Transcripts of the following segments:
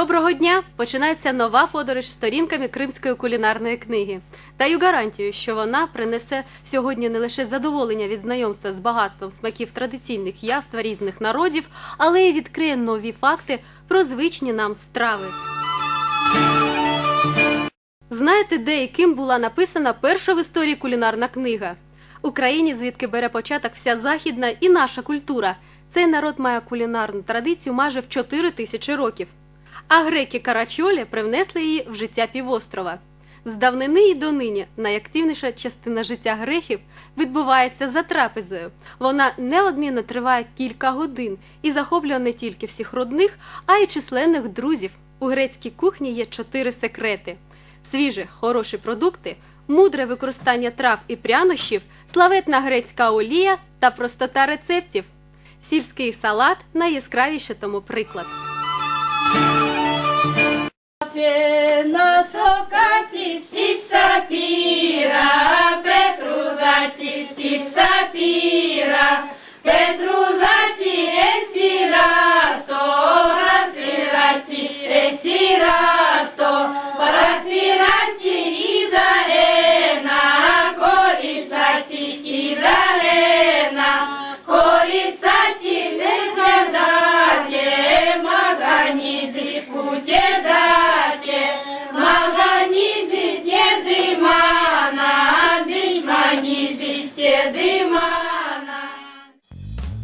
Доброго дня! Починається нова подорож сторінками кримської кулінарної книги. Даю гарантію, що вона принесе сьогодні не лише задоволення від знайомства з багатством смаків традиційних яств різних народів, але й відкриє нові факти про звичні нам страви. Знаєте, де і ким була написана перша в історії кулінарна книга? Україні, звідки бере початок вся західна і наша культура. Цей народ має кулінарну традицію майже в 4 тисячі років. А греки Карачолі привнесли її в життя півострова. З давнини і донині найактивніша частина життя грехів відбувається за трапезою. Вона неодмінно триває кілька годин і захоплює не тільки всіх родних, а й численних друзів. У грецькій кухні є чотири секрети: свіжі, хороші продукти, мудре використання трав і прянощів, славетна грецька олія та простота рецептів. Сільський салат найяскравіше тому приклад. Стіп сапіра, Петру заті есірасто, Ратвіраті есірасто, Ратвіраті ідаена, Коріцаті ідаена,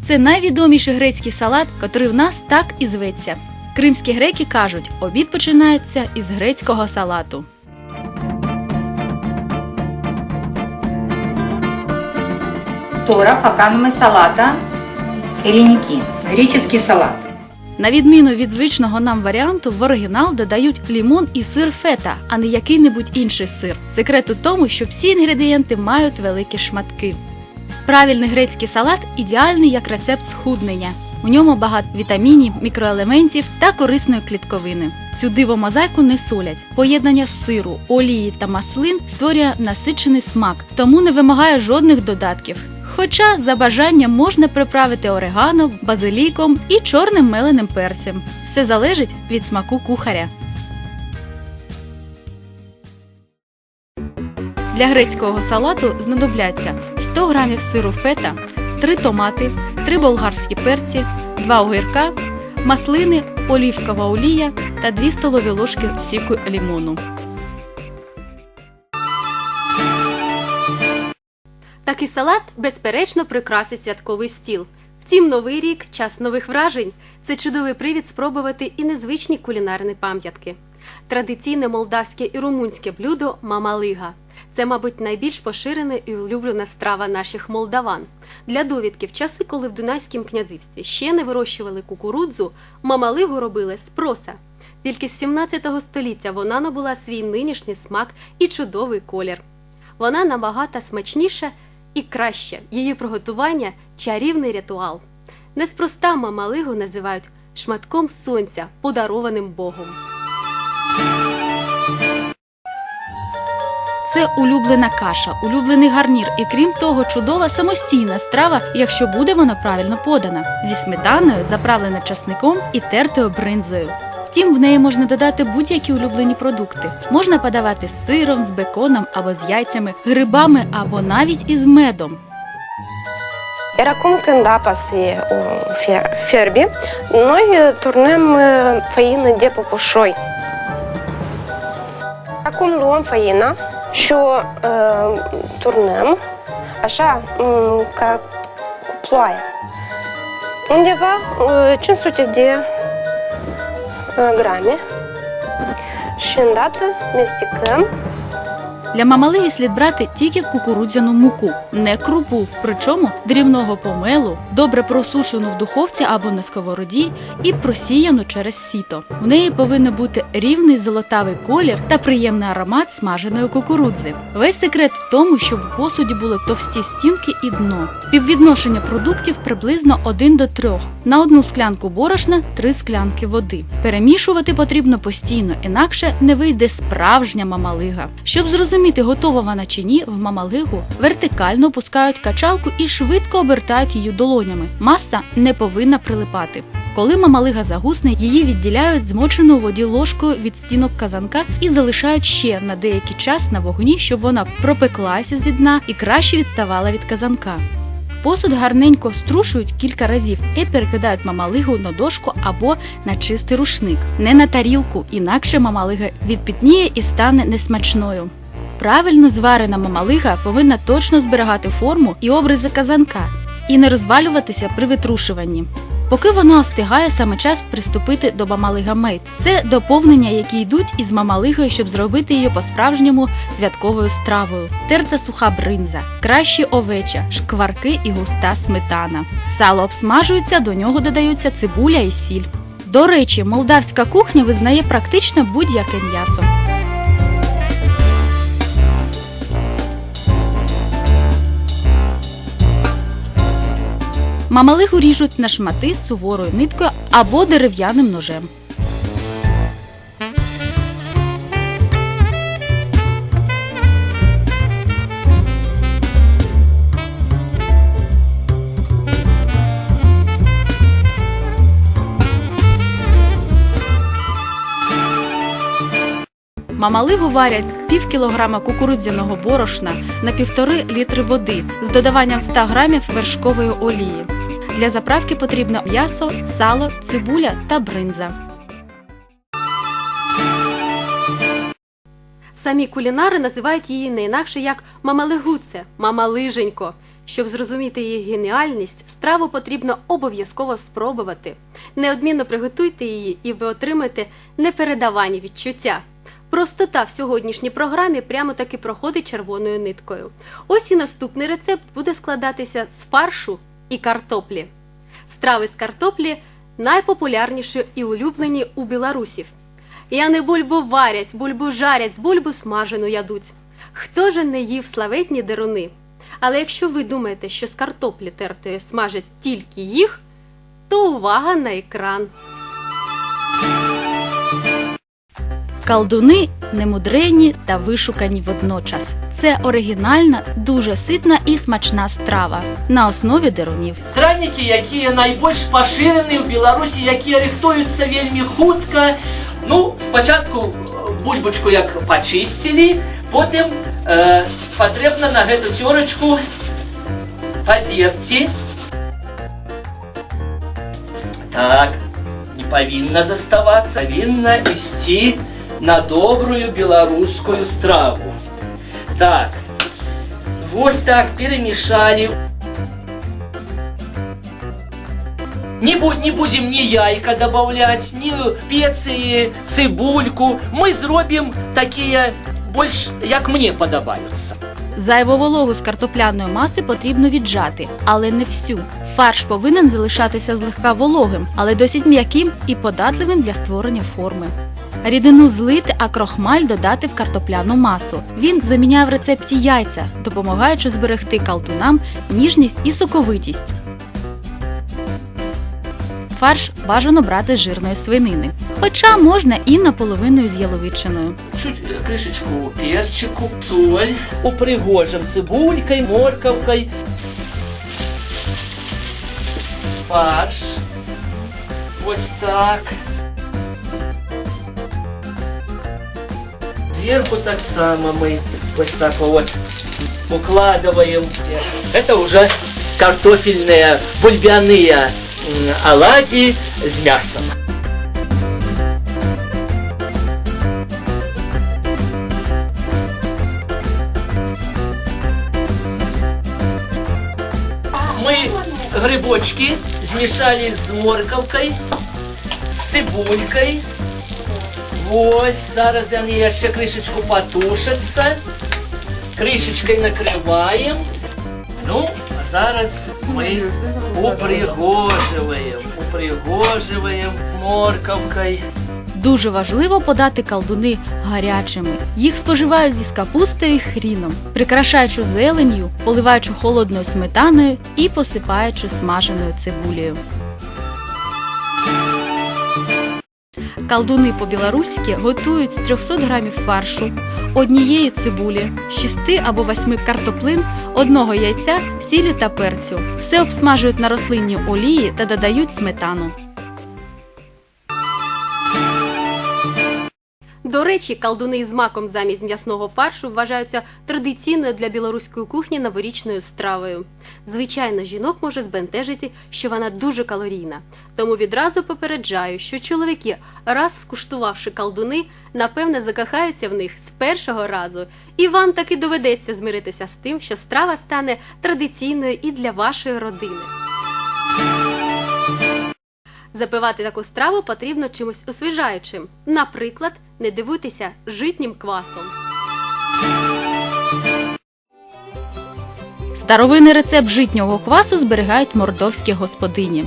Це найвідоміший грецький салат, котрий в нас так і зветься. Кримські греки кажуть, обід починається із грецького салату. Тора факануме салата элиники, греческий салат. На відміну від звичного нам варіанту, в оригінал додають лімон і сир фета, а не який-небудь інший сир. Секрет у тому, що всі інгредієнти мають великі шматки. Правильний грецький салат ідеальний як рецепт схуднення. У ньому багато вітамінів, мікроелементів та корисної клітковини. Цю дивомозаїку не солять. Поєднання сиру, олії та маслин створює насичений смак, тому не вимагає жодних додатків. Хоча за бажанням можна приправити орегано, базиліком і чорним меленим перцем. Все залежить від смаку кухаря. Для грецького салату знадобляться 100 г сиру фета, 3 томати, 3 болгарські перці, 2 огірка, маслини, олівкова олія та 2 столові ложки сіку лімону. Такий салат безперечно прикрасить святковий стіл. Втім, новий рік час нових вражень. Це чудовий привід спробувати і незвичні кулінарні пам'ятки. Традиційне молдавське і румунське блюдо мамалига. Це, мабуть, найбільш поширена і улюблена страва наших молдаван. Для довідки, в часи, коли в Дунайському князівстві ще не вирощували кукурудзу, мамалигу робили з проса. Тільки з 17 століття вона набула свій нинішній смак і чудовий колір. Вона набагато смачніша і краще. Її приготування чарівний ритуал. Неспроста мамалигу називають шматком сонця, подарованим Богом. Це улюблена каша, улюблений гарнір і крім того, чудова самостійна страва, якщо буде вона правильно подана, зі сметаною, заправлена часником і тертою бринзою. Втім, в неї можна додати будь-які улюблені продукти. Можна подавати з сиром, з беконом або з яйцями, грибами або навіть із медом. Era cum când apa se fie- fierbe, noi turnăm făină de popușoi. Acum luăm făina și o uh, turnăm așa um, ca cu ploaie. Undeva uh, 500 de uh, grame și îndată mestecăm Для мамалиги слід брати тільки кукурудзяну муку, не крупу, причому дрібного помелу, добре просушену в духовці або на сковороді і просіяну через сіто. В неї повинен бути рівний золотавий колір та приємний аромат смаженої кукурудзи. Весь секрет в тому, щоб у посуді були товсті стінки і дно. Співвідношення продуктів приблизно 1 до 3. На одну склянку борошна три склянки води. Перемішувати потрібно постійно, інакше не вийде справжня мамалига. Щоб зрозуміти, готова вона чи ні, в мамалигу вертикально опускають качалку і швидко обертають її долонями. Маса не повинна прилипати. Коли мамалига загусне, її відділяють змочену у воді ложкою від стінок казанка і залишають ще на деякий час на вогні, щоб вона пропеклася зі дна і краще відставала від казанка. Посуд гарненько струшують кілька разів і перекидають мамалигу на дошку або на чистий рушник, не на тарілку, інакше мамалига відпітніє і стане несмачною. Правильно зварена мамалига повинна точно зберігати форму і обризи казанка і не розвалюватися при витрушуванні. Поки вона остигає, саме час приступити до мамалига мейт. Це доповнення, які йдуть із мамалигою, щоб зробити її по-справжньому святковою стравою. Терта суха бринза, кращі овеча, шкварки і густа сметана. Сало обсмажується, до нього додаються цибуля і сіль. До речі, молдавська кухня визнає практично будь-яке м'ясо. Мамалигу ріжуть на шмати з суворою ниткою або дерев'яним ножем. Мамалигу варять з пів кілограма кукурудзяного борошна на півтори літри води з додаванням 100 грамів вершкової олії. Для заправки потрібно м'ясо, сало, цибуля та бринза. Самі кулінари називають її не інакше як мамалигуце, мамалиженько. Щоб зрозуміти її геніальність, страву потрібно обов'язково спробувати. Неодмінно приготуйте її, і ви отримаєте непередавані відчуття. Простота в сьогоднішній програмі прямо таки проходить червоною ниткою. Ось і наступний рецепт буде складатися з фаршу і картоплі. Страви з картоплі найпопулярніші і улюблені у білорусів. Яни бульбу варять, бульбу жарять, бульбу смажену ядуть. Хто же не їв славетні деруни? Але якщо ви думаєте, що з картоплі тертої смажать тільки їх, то увага на екран. Калдуни немудрені та вишукані водночас. Це оригінальна, дуже ситна і смачна страва на основі дерунів. Дранікі, які найбільш поширені в Білорусі, які рихтуються вельми хутка. Ну, спочатку е, бульбочку як почистили, потім е, потрібно на эту терочку подерти. Так, не повинна заставаться, повинна істи на добрую белорусскую страву. Так, вот так перемешали. Не, бу- не будем ни яйка добавлять, ни специи, цибульку. Мы зробим такие больш, як мне подобаються. Зайву вологу з картопляної маси потрібно віджати, але не всю. Фарш повинен залишатися злегка вологим, але досить м'яким і податливим для створення форми. Рідину злити, а крохмаль додати в картопляну масу. Він заміняє в рецепті яйця, допомагаючи зберегти калтунам ніжність і соковитість. Фарш бажано брати з жирної свинини, хоча можна і наполовину з яловичиною. Чуть крышечку перчику, соль. Упригожим цибулькой, морковкой. Фарш. Вот так. Сверху так само мы вот так вот укладываем. Это уже картофельные бульбяные оладьи с мясом. Мы грибочки смешали с морковкой, з цибулькой. Ось, зараз вони ще кришечку потушаться. Кришечкою накриваємо. Ну, а зараз ми упригоживаємо, упригоживаємо морковкою. Дуже важливо подати колдуни гарячими. Їх споживають зі капустою і хріном, прикрашаючи зеленью, поливаючи холодною сметаною і посипаючи смаженою цибулею. Калдуни по-білоруськи готують з 300 грамів фаршу, однієї цибулі, 6 або 8 картоплин, одного яйця, сілі та перцю. Все обсмажують на рослинній олії та додають сметану. Речі, калдуни з маком замість м'ясного фаршу вважаються традиційною для білоруської кухні новорічною стравою. Звичайно, жінок може збентежити, що вона дуже калорійна. Тому відразу попереджаю, що чоловіки, раз скуштувавши калдуни, напевне закохаються в них з першого разу, і вам таки доведеться змиритися з тим, що страва стане традиційною і для вашої родини. Запивати таку страву потрібно чимось освіжаючим. Наприклад, не дивуйтеся житнім квасом. Старовинний рецепт житнього квасу зберігають мордовські господині.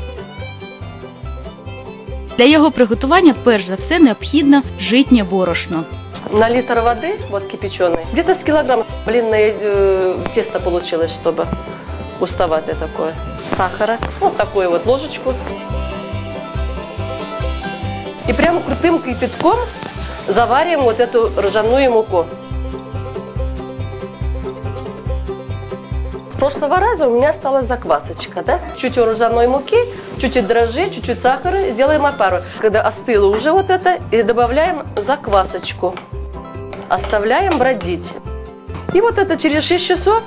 Для його приготування перш за все необхідно житнє борошно. На литр воды, вот кипяченой, где-то с килограмм блинное э, тесто получилось, чтобы густоватое такое. Сахара, вот такую вот ложечку. И прямо крутым кипятком завариваем вот эту ржаную муку. С прошлого раза у меня осталась заквасочка, да? Чуть ржаной муки, чуть-чуть дрожжей, чуть-чуть сахара, сделаем опару. Когда остыло уже вот это, и добавляем заквасочку. Оставляем бродить. И вот это через 6 часов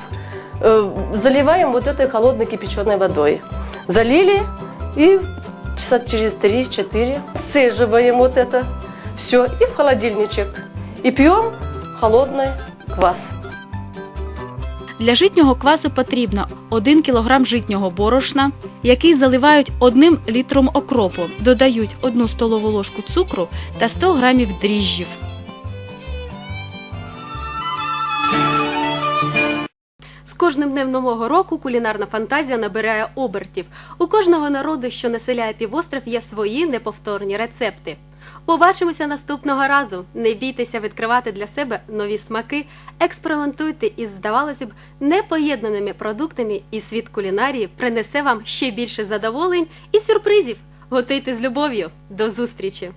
э, заливаем вот этой холодной кипяченой водой. Залили и часа через 3-4 сцеживаем вот это все и в холодильничек. И пьем холодный квас. Для житнього квасу потрібно 1 кг житнього борошна, який заливають 1 літром окропу, додають 1 столову ложку цукру та 100 грамів дріжджів. З кожним днем нового року кулінарна фантазія набирає обертів. У кожного народу, що населяє півострів, є свої неповторні рецепти. Побачимося наступного разу. Не бійтеся відкривати для себе нові смаки, експериментуйте із, здавалося б, непоєднаними продуктами, і світ кулінарії принесе вам ще більше задоволень і сюрпризів. Готуйте з любов'ю. До зустрічі!